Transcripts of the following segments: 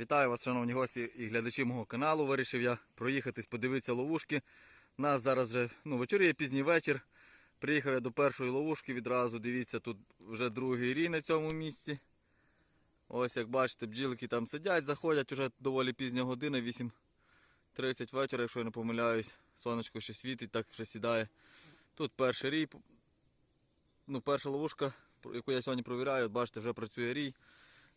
Вітаю вас, шановні гості і глядачі мого каналу. Вирішив я проїхатись, подивитися ловушки. У нас зараз вже ну, вечоріє пізній вечір. Приїхав я до першої ловушки відразу. Дивіться, тут вже другий рій на цьому місці. Ось як бачите, бджілки там сидять, заходять уже доволі пізня година, 8.30 вечора, якщо я не помиляюсь. Сонечко ще світить, так вже сідає. Тут перший рій. Ну, перша ловушка, яку я сьогодні провіряю, бачите, вже працює рій.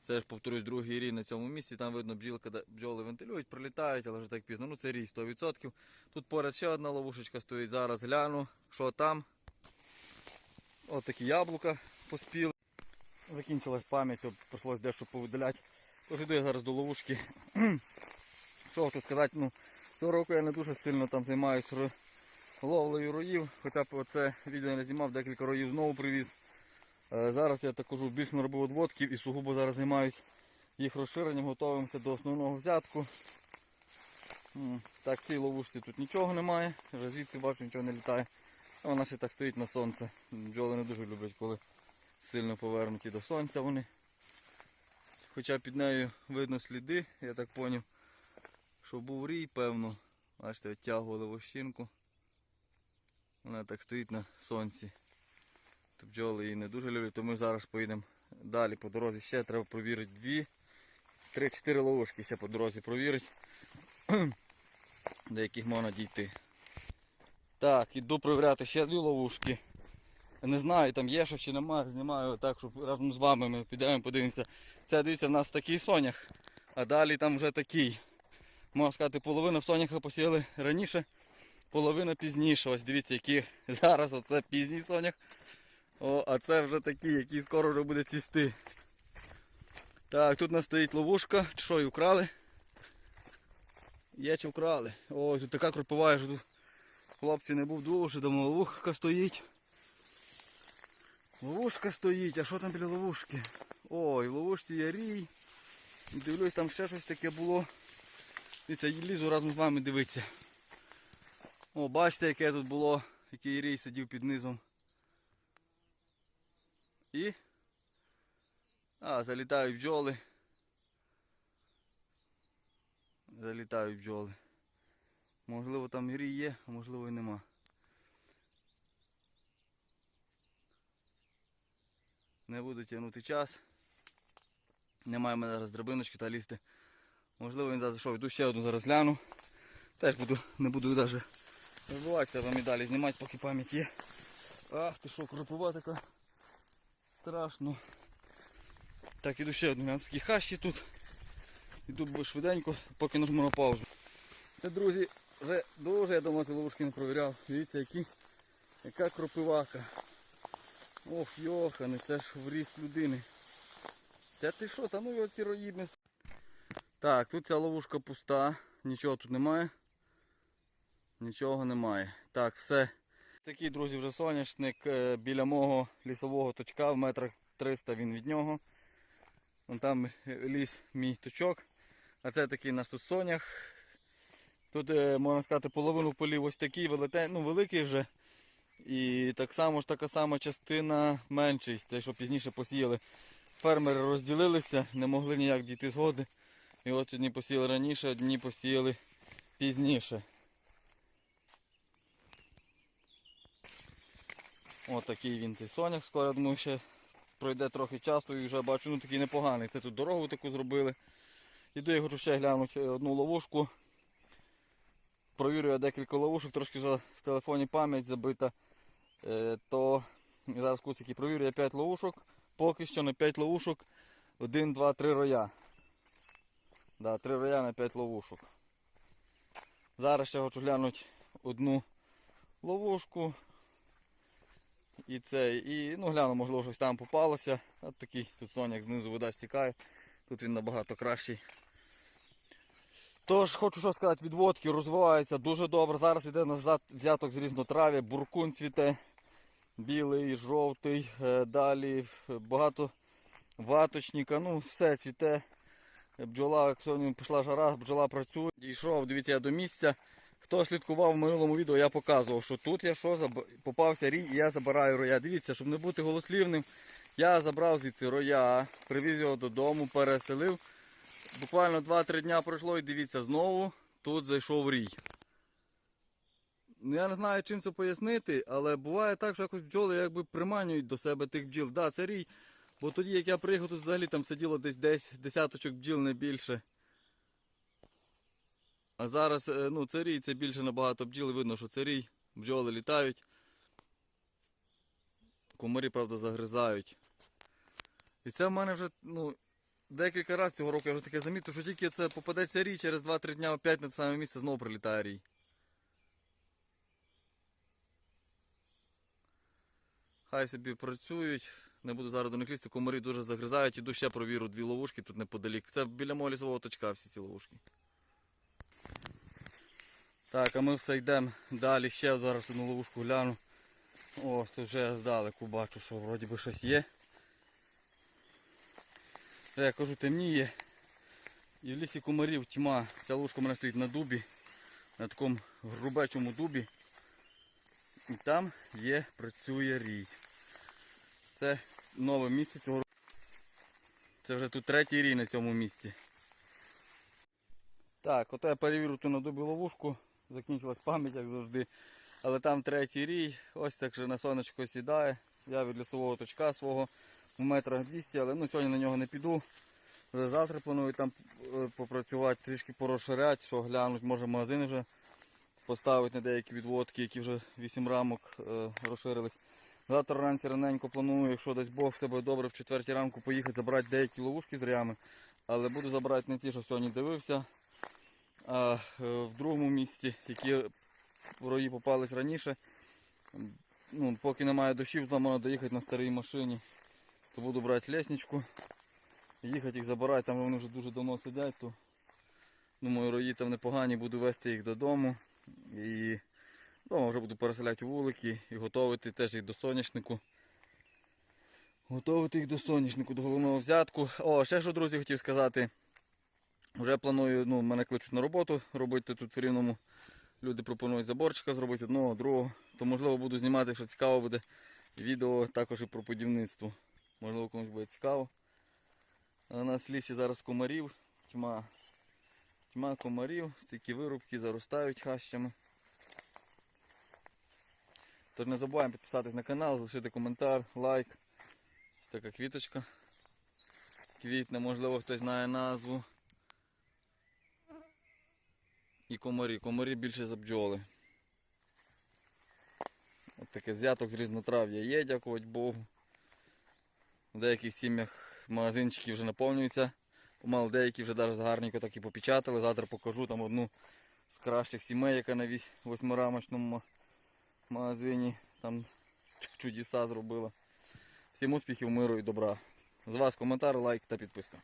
Це ж повторюсь, другий рій на цьому місці. Там видно бджілка, бджоли вентилюють, прилітають, але вже так пізно. Ну це рій 100%. Тут поряд ще одна ловушечка стоїть. Зараз гляну, що там. От такі яблука поспіли. Закінчилась пам'ять, прийшлось дещо повидаляти. Тож я зараз до ловушки. Що хочу сказати, ну, цього року я не дуже сильно там займаюся ловлею роїв. Хоча б оце відео не знімав, декілька роїв знову привіз. Е, Зараз я також більше наробив одводків і сугубо зараз займаюсь їх розширенням, готуємося до основного взятку. Так, цій ловушці тут нічого немає, вже звідси бачу, нічого не літає. Вона ще так стоїть на сонце. Бджоли не дуже люблять, коли сильно повернуті до сонця вони. Хоча під нею видно сліди, я так зрозумів, що був рій, певно. Бачите, оттягували вощинку. Вона так стоїть на сонці. То бджоли її не дуже люблять, то ми зараз поїдемо далі по дорозі. Ще треба провірити дві, три-чотири ловушки ще по дорозі провірити, до яких можна дійти. Так, іду провіряти ще дві ловушки. Не знаю, там є що чи немає, знімаю так, щоб разом з вами ми підемо подивимося. Це дивіться, в нас такий сонях, а далі там вже такий. Можна сказати, половину соняха посіяли раніше, половина пізніше. Ось дивіться, які зараз оце пізній сонях. О, а це вже такий, який скоро вже буде цвісти. Так, тут у нас стоїть ловушка. Чи що, і вкрали? Є чи вкрали? Ой, тут така кропива, що тут хлопці не був дуже давно. Ловушка стоїть. Ловушка стоїть, а що там біля ловушки? Ой, в ловушці є рій. Дивлюсь, там ще щось таке було. Дивіться, лізу разом з вами дивитися. О, бачите, яке тут було, який рій сидів під низом. І. А, залітають бджоли. Залітають бджоли. Можливо там і рій є, а можливо і нема. Не буду тягнути час. Немає в мене зараз драбиночки та лізти. Можливо він зараз зайшов. Йду ще одну зараз гляну. Теж буду, не буду навіть розбиватися вам і далі знімати, поки пам'ять є. Ах, ти що, кропова така. Страшно. Так, іду ще одну такі хащі тут. Іду швиденько, поки нажму на паузу. Це, друзі, вже дуже я давно ці ловушки не провіряв. Дивіться, які, яка кропивака. Ох, йохане, це ж вріст людини. Та ти що, та ну його ці роїдні. Так, тут ця ловушка пуста, нічого тут немає. Нічого немає. Так, все. Такий, друзі, вже соняшник е, біля мого лісового точка, в метрах 300 він від нього. Вон там е, ліс мій точок. А це такий у нас тут сонях. Тут, е, можна сказати, половину полів ось такий велетен, ну, великий вже. І так само ж така сама частина менший, це що пізніше посіяли. Фермери розділилися, не могли ніяк дійти згоди. І от одні посіяли раніше, одні посіяли пізніше. Ось такий він цей сонях. Скоро думаю, ще пройде трохи часу і вже бачу, ну такий непоганий. Це тут дорогу таку зробили. Іду я хочу ще глянути одну ловушку. Провірю я декілька ловушок, трошки вже в телефоні пам'ять забита. Е, то зараз куцики провірю я 5 ловушок. Поки що на 5 ловушок 1, 2, 3 роя. Да, 3 роя на 5 ловушок. Зараз ще хочу глянути одну ловушку. І це, і ну гляну, можливо, щось там попалося. От такий тут соняк знизу вода стікає. Тут він набагато кращий. Тож, хочу що сказати, відводки розвиваються дуже добре. Зараз йде назад взяток з різнотрав'я, буркун цвіте, білий, жовтий, е, далі багато ваточника, ну все цвіте. Бджола, як сьогодні пішла жара, бджола працює. Дійшов, дивіться, я до місця. Хто слідкував в минулому відео, я показував, що тут я що, попався рій і я забираю роя. Дивіться, щоб не бути голослівним, я забрав звідси роя, привіз його додому, переселив буквально 2-3 дня пройшло і дивіться, знову тут зайшов рій. Ну, я не знаю, чим це пояснити, але буває так, що якось бджоли якби приманюють до себе тих бджіл. Да, це рій. Бо тоді, як я приїхав, тут взагалі там сиділо десь 10 десяточок бджіл не більше. А зараз, е, ну, це рій, це більше набагато бджіл, видно, що це рій. Бджоли літають. Комарі, правда, загризають. І це в мене вже, ну, декілька разів цього року я вже таке замітив, що тільки це попадеться рій, через 2-3 дня опять на те саме місце знову прилітає рій. Хай собі працюють. Не буду зараз до них лізти, комарі дуже загризають. Іду ще провірю дві ловушки тут неподалік. Це біля мого лісового точка всі ці ловушки. Так, а ми все йдемо далі. Ще зараз одну ловушку гляну. О, тут вже здалеку бачу, що вроді би щось є. Я кажу, темніє. І в лісі комарів тьма. Ця ловушка в мене стоїть на дубі, на такому грубечому дубі. І там є, працює рій. Це нове місце цього року. Це вже тут третій рій на цьому місці. Так, ото я перевірю ту на дубі ловушку. Закінчилась пам'ять, як завжди. Але там третій рій. Ось так же на сонечко сідає. Я від лісового точка свого в метрах 200, але ну, сьогодні на нього не піду. Вже завтра планую там е, попрацювати, трішки порозширяти, що глянуть, може магазини вже поставити на деякі відводки, які вже 8 рамок е, розширились. Завтра вранці раненько планую, якщо дасть Бог все буде добре, в четвертій ранку поїхати забрати деякі ловушки з рями. Але буду забирати не ті, що сьогодні дивився, а е, в другому місці, які рої попались раніше. Ну, поки немає дощів, там можна доїхати на старій машині, то буду брати лесничку, їхати їх забирати, там вони вже дуже давно сидять, то думаю, рої там непогані, буду вести їх додому. І вдома вже буду переселяти вулики і готувати теж їх до соняшнику. Готувати їх до соняшнику, до головного взятку. О, ще що, друзі, хотів сказати. Вже планую, ну, мене кличуть на роботу, робити тут в рівному. Люди пропонують заборчика зробити одного, другого. То можливо буду знімати, якщо цікаво буде. Відео також і про будівництво. Можливо комусь буде цікаво. А у нас в лісі зараз комарів, тьма. Тьма комарів, стільки вирубки заростають хащами. Тож не забуваємо підписатись на канал, залишити коментар, лайк. Ось така квіточка. Квітне, можливо хтось знає назву. І комарі. Комарі більше за бджоли. Ось таке взяток з різнотрав'я є, дякувати Богу. В деяких сім'ях магазинчики вже наповнюються. Помало деякі вже навіть гарненько так і попечатали. Завтра покажу там одну з кращих сімей, яка на восьмирамочному магазині. Там чудеса зробила. Всім успіхів, миру і добра. З вас коментар, лайк та підписка.